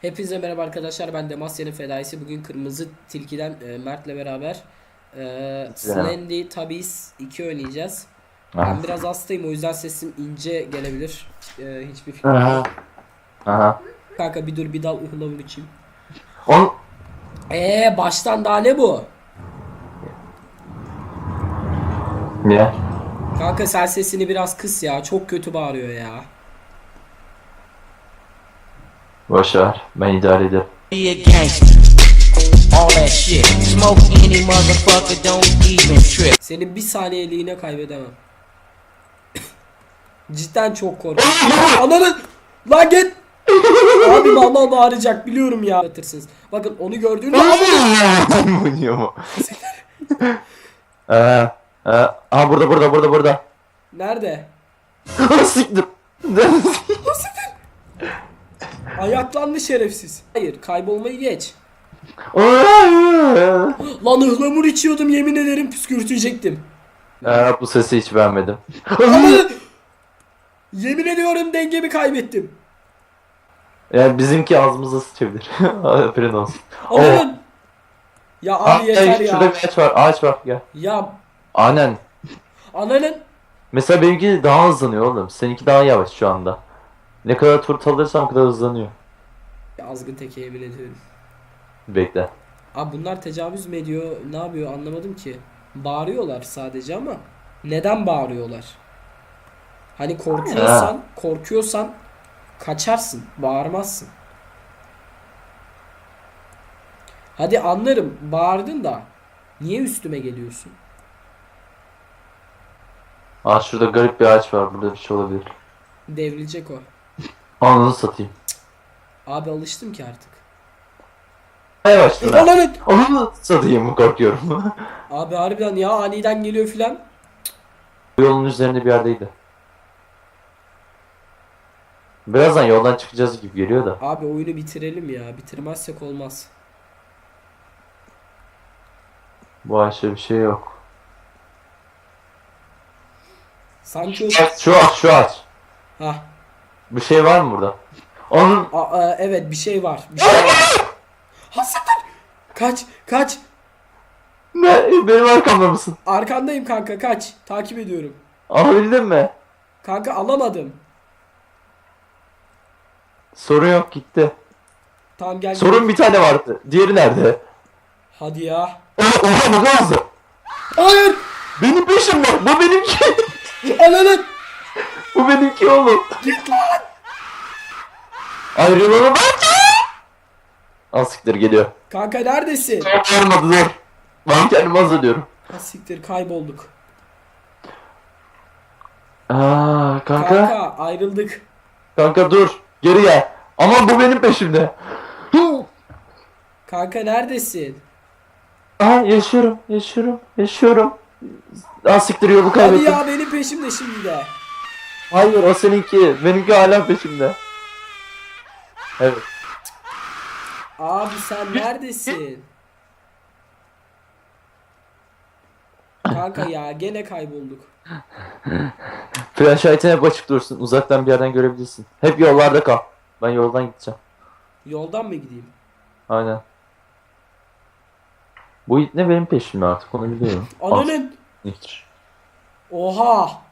Hepinize merhaba arkadaşlar ben Demasya'nın fedaisi bugün Kırmızı Tilki'den e, Mert'le beraber e, Slendy Tabis 2 oynayacağız. Ben biraz hastayım o yüzden sesim ince gelebilir. E, hiçbir fikrim Aha. yok. Aha. Kanka bir dur bir dal ıhlamur içeyim. On Eee baştan daha ne bu? ne? Kanka sen sesini biraz kıs ya çok kötü bağırıyor ya. Boş ver. Ben idare ederim. be a gangster. All that shit. Smoke any motherfucker, don't even trip. Senin bir saniyeliğine kaybedemem. Cidden çok korkuyorum. Ananı lan git. Abi mal bağıracak biliyorum ya. Anlatırsınız. Bakın onu gördüğünüzde Oynuyor mu? Ee, e, aha burada burada burada burada. Nerede? Siktir. Ayaklandı şerefsiz. Hayır kaybolmayı geç. Lan ıhlamur içiyordum yemin ederim püskürtecektim. Ee, bu sesi hiç beğenmedim. Yemin ediyorum dengemi kaybettim. Yani bizimki ağzımıza sıçabilir. Aferin olsun. Ananın. Ya Ah, abi yeter şurada ya. bir ağaç var. Ağaç var. Gel. Ya Aynen. ananın. Mesela benimki daha hızlanıyor oğlum. Seninki daha yavaş şu anda. Ne kadar tur alırsam o kadar hızlanıyor. Azgın teke yemin ediyorum. Bekle. Abi bunlar tecavüz mü ediyor? Ne yapıyor anlamadım ki. Bağırıyorlar sadece ama neden bağırıyorlar? Hani korkuyorsan, korkuyorsan kaçarsın, bağırmazsın. Hadi anlarım, bağırdın da niye üstüme geliyorsun? Aa şurada garip bir ağaç var. Burada bir şey olabilir. Devrilecek o. Ananı satayım. Abi alıştım ki artık. Yavaştım ben. Ananı! Ananı satayım korkuyorum. Abi harbiden ya aniden geliyor filan. Bu yolun üzerinde bir yerdeydi. Birazdan yoldan çıkacağız gibi geliyor da. Abi oyunu bitirelim ya. Bitirmezsek olmaz. Bu ağaçta bir şey yok. Sanki o... Şu ağaç şu ağaç. Hah. Bir şey var mı burada? Onun Aa, e, evet bir şey var. Bir şey var. Hasanlar! Kaç, kaç. ne? Benim arkamda mısın? Arkandayım kanka kaç. Takip ediyorum. Alabildin mi? Kanka alamadım. Sorun yok gitti. Tamam gel. Sorun bir tane vardı. Diğeri nerede? Hadi ya. Oha bu hızlı. Hayır! Benim peşimde. Bu benimki. Ananı! Bu benimki oğlum. Git lan! Ayrılalım. Al siktir geliyor. Kanka neredesin? Olmadı dur. Ben kendimi hazırlıyorum. Ha siktir kaybolduk. Aa kanka. Kanka ayrıldık. Kanka dur. Geri gel. Aman bu benim peşimde. Kanka neredesin? Aa yaşıyorum. Yaşıyorum. Yaşıyorum. Aa siktir yolu Hadi kaybettim. ya benim peşimde şimdi de. Hayır o seninki. Benimki hala peşimde. Evet. Abi sen neredesin? Kanka ya gene kaybolduk. Flashlight'ın hep açık dursun. Uzaktan bir yerden görebilirsin. Hep yollarda kal. Ben yoldan gideceğim. Yoldan mı gideyim? Aynen. Bu it ne benim peşimde artık onu biliyorum. Ananın! Oha!